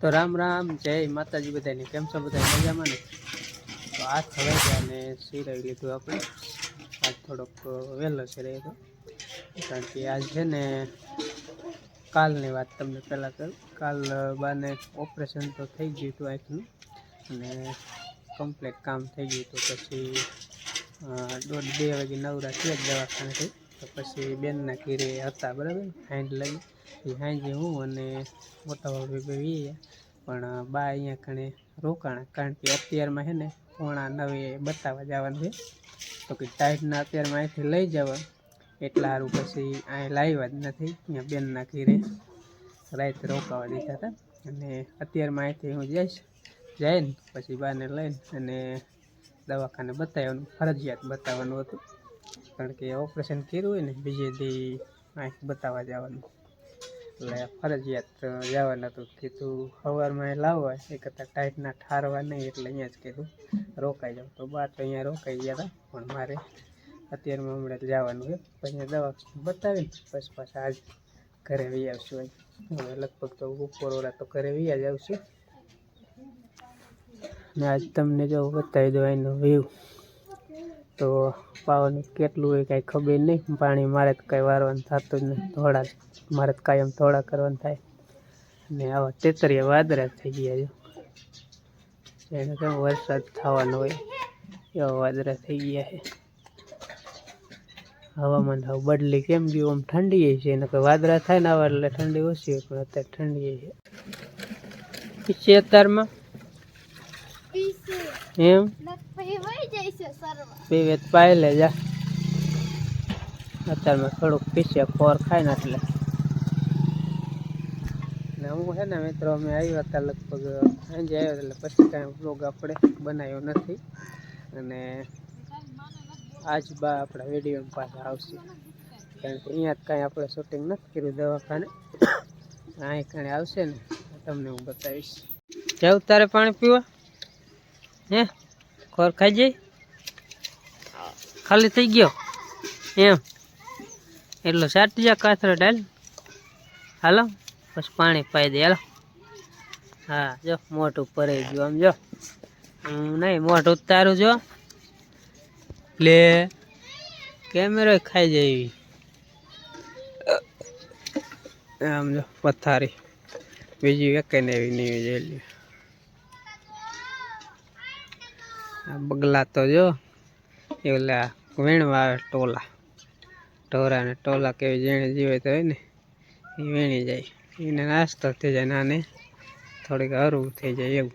તો રામ રામ, જય માતાજી બધાને. કેમ છો બધા? મજામાં ને? તો આ થવાઈ ગયા અને સિરાવી લીધું આપણે. આજ થોડોક વહેલો સિરાઈ તો કારણ કે આજ છે ને કાલની વાત તમને પહેલાં કહું કાલ બાને ઓપરેશન તો થઈ ગયું હતું આંખનું. અને કમ્પ્લેટ કામ થઈ ગયું હતું. પછી દોઢ બે વાગે નવરા થયા જ દવાખાનેથી તો પછી બેનના ઘીરે હતા, બરાબર? હાઈન્ડ લઈ એ હાંજે હું અને મોટા ભાભી ભાઈ પણ બા અહીંયા કણે રોકાણા, કારણ કે અત્યારમાં છે ને પોણા નવે બતાવવા જવાનું છે. તો કે ટાઈટના અત્યારમાં અહીંથી લઈ જવા. એટલા સારું પછી અહીં લાવ્યા જ નથી. અહીંયા બેનના ઘીરે રાત રોકાવા દીધા હતા. અને અત્યારમાં અહીંથી હું જઈશ, જઈને પછી બાને લઈને અને દવાખાને બતાવવાનું, ફરજિયાત બતાવવાનું હતું. કારણ કે ઓપરેશન કર્યું હોય ને, બીજે દી આંખ બતાવવા જવાનું. એટલે ફરજિયાત જવાનું હતું. કીધું સવારમાં એ લાવવા, એ કરતાં ટાઈટના ઠારવા નહીં, એટલે અહીંયા જ કીધું, રોકાઈ જાવ તો બા તો અહીંયા રોકાઈ ગયા હતા, પણ મારે અત્યારમાં હમણાં જવાનું છે. પછી દવા બતાવીને પછી પાછા આજ ઘરે વી આવશું. હવે લગભગ તો બપોર તો ઘરે વી જ આવશું. ને આજ તમને જો બતાવી દો એનો વ્યૂ તો પાવાનું કેટલું હોય કાંઈ ખબર નહીં પાણી મારે તો કાંઈ વારવાનું થતું જ નહીં થોડા જ મારે તો કાયમ થોડા કરવાનું થાય. અને આવા તેતરિયા વાદળા થઈ ગયા છે એને કેમ વરસાદ થવાનો હોય એવા વાદળા થઈ ગયા છે. હવામાન હવે બદલી કેમ ગયું? આમ ઠંડી છે એને કોઈ વાદળા થાય ને આવા એટલે ઠંડી ઓછી હોય પણ અત્યારે ઠંડી છે. અત્યારમાં? એમ? પીવે પાઈ લે જા. અત્યારમાં થોડુંક પીસે ખોર ખાઈ ને એટલે. ને હું છે ને મિત્રો, અમે આવ્યા હતા લગભગ, સાંજે આવ્યો એટલે પછી કાંઈ બ્લોગ આપણે બનાવ્યો નથી. અને આજ બા આપણા વીડિયો પાછા આવશે. કારણ કે અહીંયા કાંઈ આપણે શૂટિંગ નથી કર્યું દવાખાને. અહીં કાંઈ આવશે ને તમને હું બતાવીશ. જાઉં તારે પાણી પીવા? હે? ખોર ખાઈ જાય ખાલી થઈ ગયો? એમ. એટલો સાટી જા કાથરો ડાલ હાલો, પછી પાણી પાઈ દે, હાલો. હા, જો, મોઢું ભરાઈ ગયું આમ, જો. નહીં, મોઢ ઉતારું, જો. લે. કેમેરો ખાઈ જાય આમ, જો, પથારી. બીજી વેકે ને એવી નહીં જોઈ આ બગલા તો જો. એ ઓલા વીણવા ટોલા. ઢોરા ને ટોલા કેવી જેણે જીવે તો હોય ને એ વીણી જાય. એને નાસ્તો થઈ જાય નાને થોડીક હરવું થઈ જાય એવું.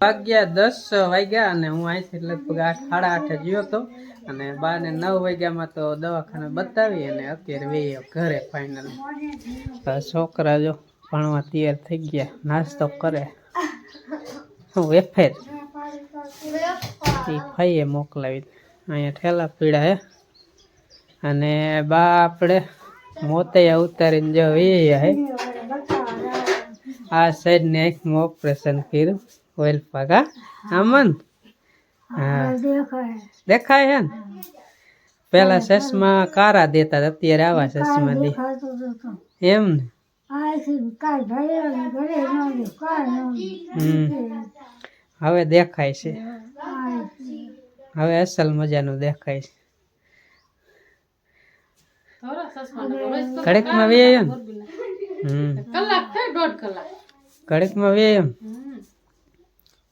વાગ્યા દસ વાગ્યા અને હું અહીંથી લગભગ આઠ સાડા આઠે ગયો હતો. અને બાર ને નવ વાગ્યામાં તો દવાખાને બતાવી અને અત્યારે વેયો ઘરે ફાઇનલ છોકરા જો ભણવા તૈયાર થઈ ગયા નાસ્તો કરે. વેફેર એ ફાઈએ મોકલાવી અહીંયા ઠેલા પીડા હે. અને બા આપણે મોતૈયા ઉતારીને જો આ સાઈડ ને આંખમાં ઓપરેશન કર્યું ઓઇલ પાકા આમન? હા. દેખાય હે ને? પેલા ચશ્મા કારા દેતા અત્યારે આવા ચશ્મા દે. એમ ને? હવે દેખાય છે. હવે અસલ મજાનું દેખાય છે. ઘડીકમાં વે એમ હમ. કલાક થાય દોઢ કલાક. ઘડીકમાં વે એમ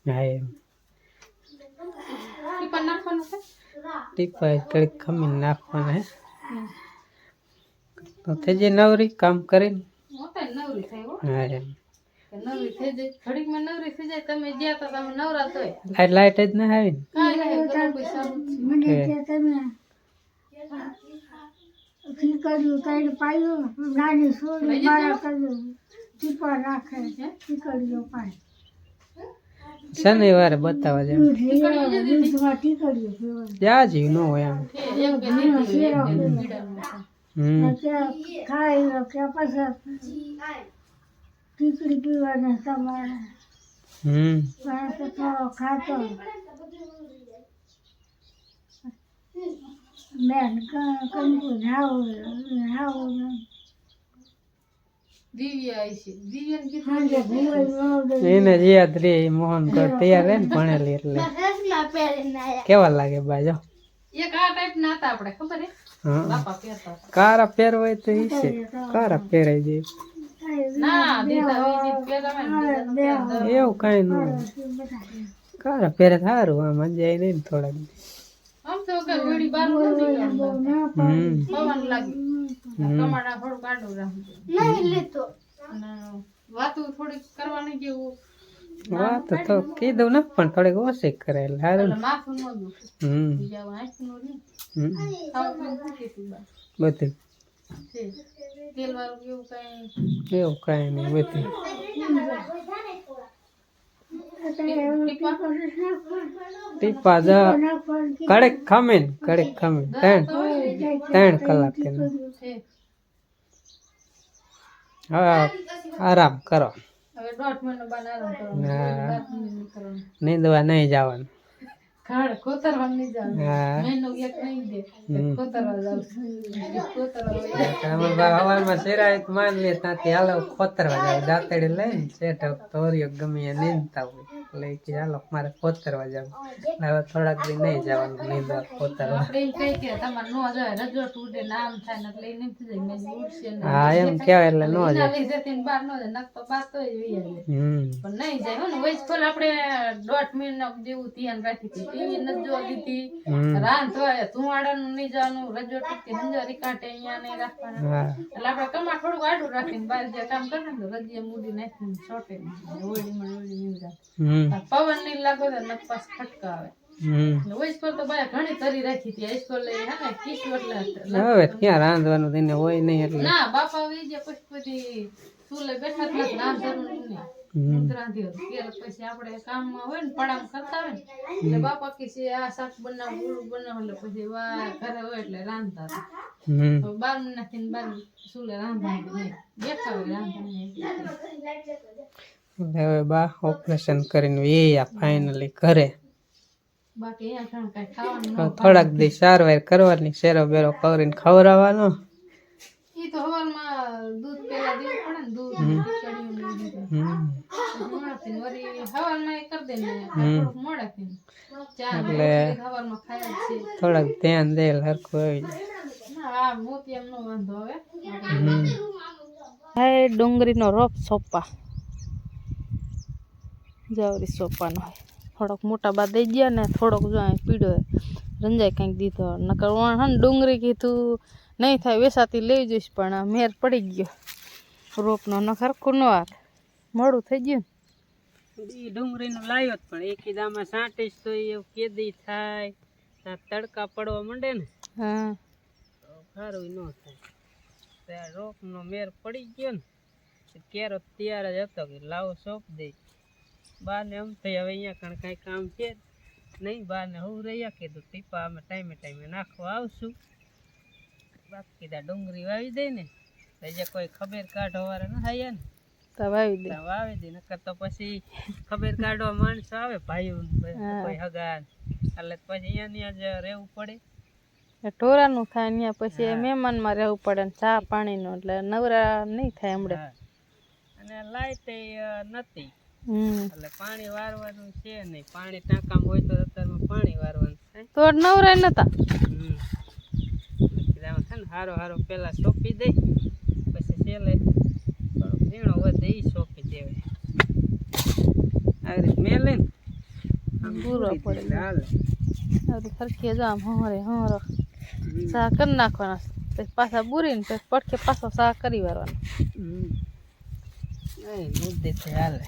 હા એમ. ટીપાય ઘડીક ખમીને નાખવાના હે તો થઈ જાય નવરી કામ કરીને. મોટા નવરી થાય હો. હા એમ. લાઈટ લાઈટ જ ના આવી કાંઈ નહીં ઘણું કોઈ સારું જ છે. ને શનિવારે બતાવવા જાય જીવ ન હોય આમ ખાય કે દીદી હોય, એમ. કે પીડાનું છે. હમ. ખીચડી પીવાના તમારે. હમ. ખાતો બેન કંકુ નાવ નાવ એને જ યાદ રે મોહન કર તૈયાર રહે ને ભણેલી એટલે. કેવા લાગે બાજો એક આ ટાઈપ ના હતા આપણે ખબર હે? હા. બાપા પહેરતા હતા. કારા પહેરવાય તો ઈ છે. કારા પહેરાઈ જાય. એવું કઈ ન કારા પહેરે સારું આમ મજા નહીં ને થોડાક વાતું તો કીધું ને પણ થોડીક ઓછી કરે એટલે સારું હમ. બધું. એવું કઈ નહીં બધું ટીપા જ કડક ખમે ને કડક ખમે ત્રણ ત્રણ કલાક હા આરામ કરો. નીંદવા નહીં જવાનું. ખાડ ખોતરવા નહીં એક દે. જાવ હવારમાં સિરાય માન લે ત્યાંથી હાલો ખોતરવા જાવ દાંતડી લઈને શેઠ તોરિયો ગમે એ નીંદતા હોય. એટલે ઈ કે હાલો મારે ખોતરવા જાવ. હવે થોડાક દી નહીં જવાનું નીંદવા ખોતરવા આપણે કે તમારે નો જાય રજોટ ઉડે થાય એટલે એને એમ થઈ જાય મેં ઉડશે ને હા એમ કહેવાય એટલે ન જાય. જાય જાય. થોડુંક આડું રાખીને બાર જે કામ કરે ને રજીએ મૂડી નાખીને ઓળી જાય હમ. પવનની લાગો તો નક પાસ ખટકા આવે. હમ. એટલે વૈસ પર તો બાય ઘણી તરી રાખી હતી. આઈસ્કોલ લઈ હે ને કિશોર એટલે હવે ક્યાં રાંધવાનું તેને હોય નહીં એટલે. ના બાપા પછી પછી ચૂલે બેઠા જ રાંધવાનું રાંધ્યું હતું. પછી આપણે કામમાં હોય ને પડામ કરતા હોય ને એટલે બાપા કે છે આ શાક બનાવ ઓલું બનાવ. એટલે પછી વા ઘરે હોય એટલે રાંધતા હતા. બાર નાખીને બાર ચૂલે રાંધવાનું બેઠા હોય રાંધવાનું. હવે બા ઓપરેશન કરીને વેયા ફાઇનલી ઘરે. થોડાક દી સારવાર કરવાની શેરો બેરો કરીને ખવડાવવાનો. એટલે- થોડાક ધ્યાન દે હરખું આવી જાય ડુંગળીનો રોપ સોપા જવરી સોંપવાનો હોય. થોડોક મોટા બા દઈ ગયા ને થોડોક જો અહીં હે. રંજાઈ કંઈક દીધો. નકર વણ હા ડુંગળી કીધું નહીં થાય વેસાતી લઈ જઈશ પણ મેર પડી ગયો. રોપનો ન ખરખું ન હાથ મોડું થઈ ગયું એ ડુંગળીનો લાવ્યો પણ એક કીધામાં સાંટીશ તો એવું કેદી થાય. તડકા પડવા માંડે ને. હા. સારું ન થાય. રોપનો મેર પડી ગયો ને કેરો તૈયાર જ હતો કે લાવો સોંપ દે બાને એમ થઈ હવે અહીંયા કણ કાંઈ કામ છે નહીં નહીં. બાને હું રહ્યા કીધું ટીપા અમે ટાઈમે ટાઈમે નાખવા આવશું. બાકી કીધા ડુંગળી વાવી દે ને તો જે કોઈ ખબર કાઢો વાળા ન થાય ને તો વાવી દે. વાવી દે નકર તો પછી ખબર કાઢવા માણસો આવે ભાઈઓ ને. કોઈ હગા ને. એટલે પછી અહીંયા જ રહેવું પડે. ઢોરાનું થાય ને પછી મહેમાનમાં રહેવું પડે ને ચા પાણીનું એટલે નવરા નહીં થાય હમણાં. અને લાઈટ નથી. એટલે પાણી વારવાનું છે નહીં પાણી ટાંકામાં હોય તો અત્યારમાં પાણી વારવાનું થાય તો નવરાય નતા? હમ. છે ને હારો હારો પેલા સોંપી દઈ પછી છેલ્લે થોડોક ઝીણો વધે એ સોંપી દેવાય આવી રીતે મેલે ને આમ બુરો પડે. હાલે. હવે સરખી જામ આમ હરે હરો. સા કરી નાખવાના પછી પાછા બુરીને પછી પડખે પાછો સા કરી વારવાનો. હમ. નહીં, મુદ્દેથી હાલે.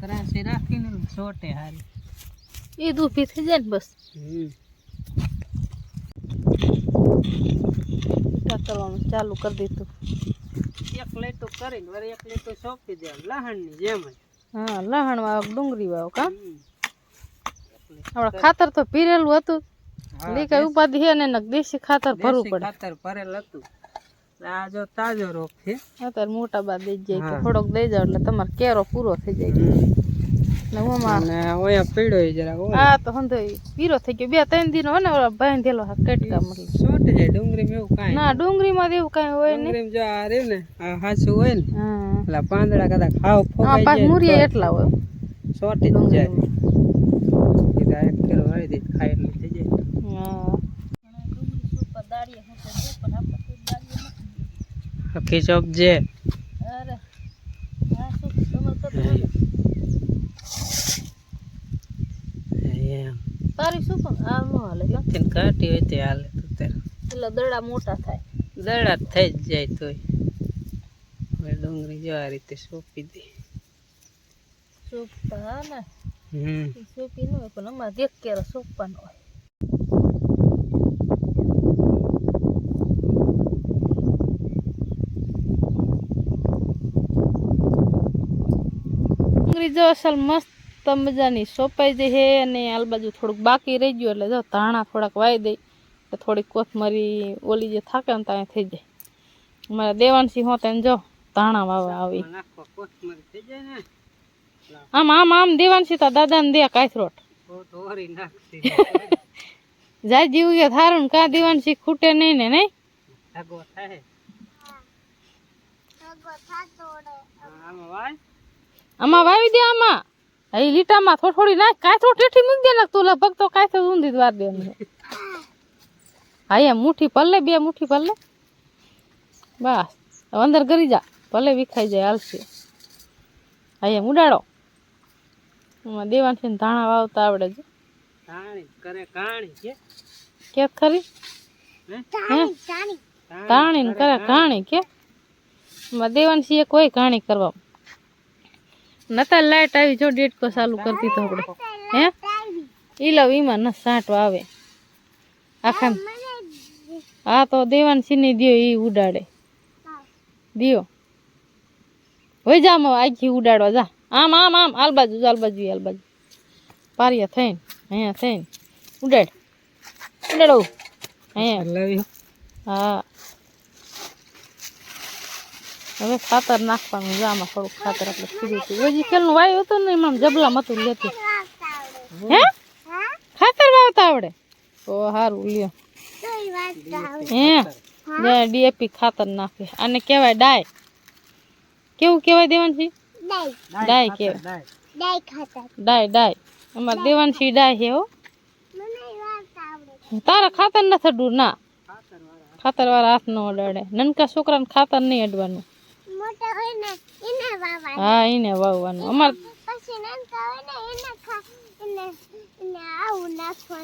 ત્રાસી રાખીને સોટે હાલે એ ઊભી થઈ જાય ને બસ. કરવાનું ચાલુ કરી દીધું. એક લેટું કરીને વળી એક લેટો સોંપી દે લહણની જેમ જ. હા લહણ વાવ ડુંગળી વાવ કા હમ. આપણે ખાતર તો પીરેલું હતું. કઈ ઉપાધિ હે ને દેશી ખાતર ભરવું પડે. ખાતર ભરેલ હતું. આ જો તાજો રોગ છે. અત્યારે મોટા બા દઈ જાય કે થોડોક દઈ જાવ એટલે તમારો કેરો પૂરો થઈ જાય. ને ઓમાં ઓયા પીળો જરા આ તો હંધો પીરો થઈ ગયો. બે ત્રણ દિન હોય ને ઓલા બાંધેલો હા કટકા મતલબ ખૂટે જાય ડુંગળીમાં એવું કાંઈ ના ડુંગળીમાં તો એવું કાંઈ હોય ને જો આ રે ને હાચું હોય ને એટલે પાંદડા કદાચ ખાવ ફોકાઈ એટલા હોય. જ જાય. કીધા એક કિલો વાળી દે ખાય એટલે થઈ જાય હા હકી ચોપજે અરે એમ. તારી શું પણ આ નો હાલે થી કાઢી હોય તે હાલે તો તાર. એટલે દડા મોટા થાય. દડા થઈ જ જાય તોય. હવે ડુંગળી જો આ રીતે સોંપી દે. સોપતા ને? હમ. ઈ સોપી ન હોય પણ અમારે દેખ સોપવાનો હોય. જો અસલ મસ્ત મજાની સોપાઈ જઈ છે અને આલ બાજુ થોડુંક બાકી રહી ગયું એટલે જો ધાણા થોડાક વાઈ દઈ તો થોડીક કોથમરી ઓલી જે થાકે ને ત્યાં થઈ જાય. મારા દેવાનસિંહ હોત એને જો ધાણા વાવા આવી. નાખો કોથમરી થઈ જાય ને? આમ આમ આમ દેવાનસિંહ તા દાદાને દે કાથરોટ જાય જીવ ગયા થારું ને કાં દેવાનસિંહ ખૂટે નહીં ને નહીં? થાય. આમાં વાવી દે આમાં. અહીં લીટામાં થોડી થોડી નાખ થોડું ઠેઠી મૂકી દે લાગતું લગભગ તો કાથરો ઊંધી દ્વાર વાર દેવાનું હા એમ મુઠ્ઠી પલ્લે બે મુઠ્ઠી પલ્લે. બસ હવે અંદર કરી જા ભલે વિખાઈ જાય હાલશે હા એમ ઉડાડો. એમાં દેવાન છે ધાણા વાવતા આવડે છે. કાણી કરે કાણી કે? કે ખરી? હે? હે કાણી ને કરે કાણી કે? એમાં છે કોઈ કાણી કરવા. નતા લાઈટ આવી જો ડેટકો ચાલુ કરતી દીધો આપણે. હે? ઈ લવ ઈમાં ન સાંટો આવે. આખા હા તો દેવાન સિની દિયો ઈ ઉડાડે. દિયો. હોય જા આખી ઉડાડવા જા. આમ આમ આમ આલ બાજુ આલ બાજુ આલ બાજુ. પારિયા થઈને અહીંયા થઈને. ઉડાડ. ઉડાડો. અહીંયા. લવી હા. હવે ખાતર નાખવાનું જામાં થોડુંક ખાતર આપણે કીધું હતું હજી ખેલનું વાયુ હતું ને, એમાં જબલા મતું લેતું. હે? ખાતર વાવતા આવડે? તો સારું લ્યો. હે? ડીએપી ખાતર નાખે. આને કહેવાય ડાય. કેવું કહેવાય દેવાનશી ડાય કહેવાય. ડાય ડાય. અમારે દેવાનશી ડાય છે હો. તારા ખાતર નથી અડવું, ના. ખાતર વાળા હાથ ન અડાડે. નનકા છોકરાને ખાતર નહીં અડવાનું. હા એને વાવવાનું. અમાર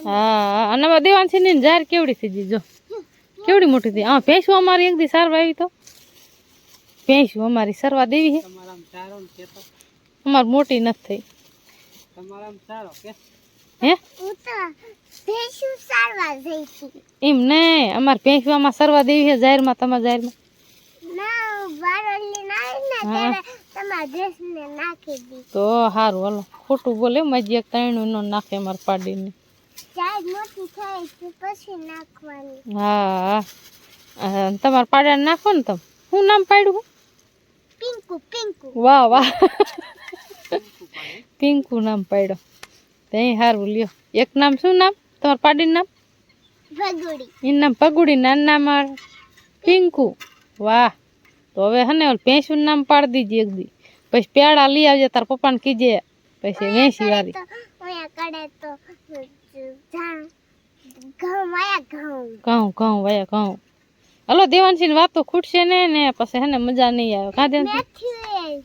હા અને અમારે દેવાનસી ની ઝાર કેવડી થઈ ગઈ જો. કેવડી મોટી થઈ આ ભેંસું અમારી એક દી સારવા આવી તો. ભેંસું અમારી સરવા દેવી છે. તમારામ ચારો ને કેતો? અમાર મોટી નથી થઈ. તમારામ ચારો કે? હે? એમ નહીં અમારે ભેંસું આમાં સરવા દેવી છે જાહેરમાં તમારા જાહેરમાં. તો સારું હાલો. ખોટું બોલે મજી એક ત્રણું નો નાખે માર પાડીને. હા તમારે પાડાને નાખો ને તમે. શું નામ પાડ્યું પિંકુ પિંકુ. વાહ વાહ. પિંકુ નામ પાડ્યો ત્યાં સારું લ્યો. એક નામ શું નામ? તમારું પાડીનું નામ? પગુડી એનું નામ પગુડી નાના નામ પિંકુ. વાહ. તો હવે હે ને ભેંસું નામ પાડી દીજે એક દી. પછી પેડા લઈ આવજે તાર પપ્પાને કીજે. પછી વેસી વાળી. ઘઉં ઘઉં. વાયા ઘઉં હલો દેવાનસિંહ વાતો ખૂટશે ને ને પછી હે ને મજા નહીં આવે. કાં દેવાનસિંહ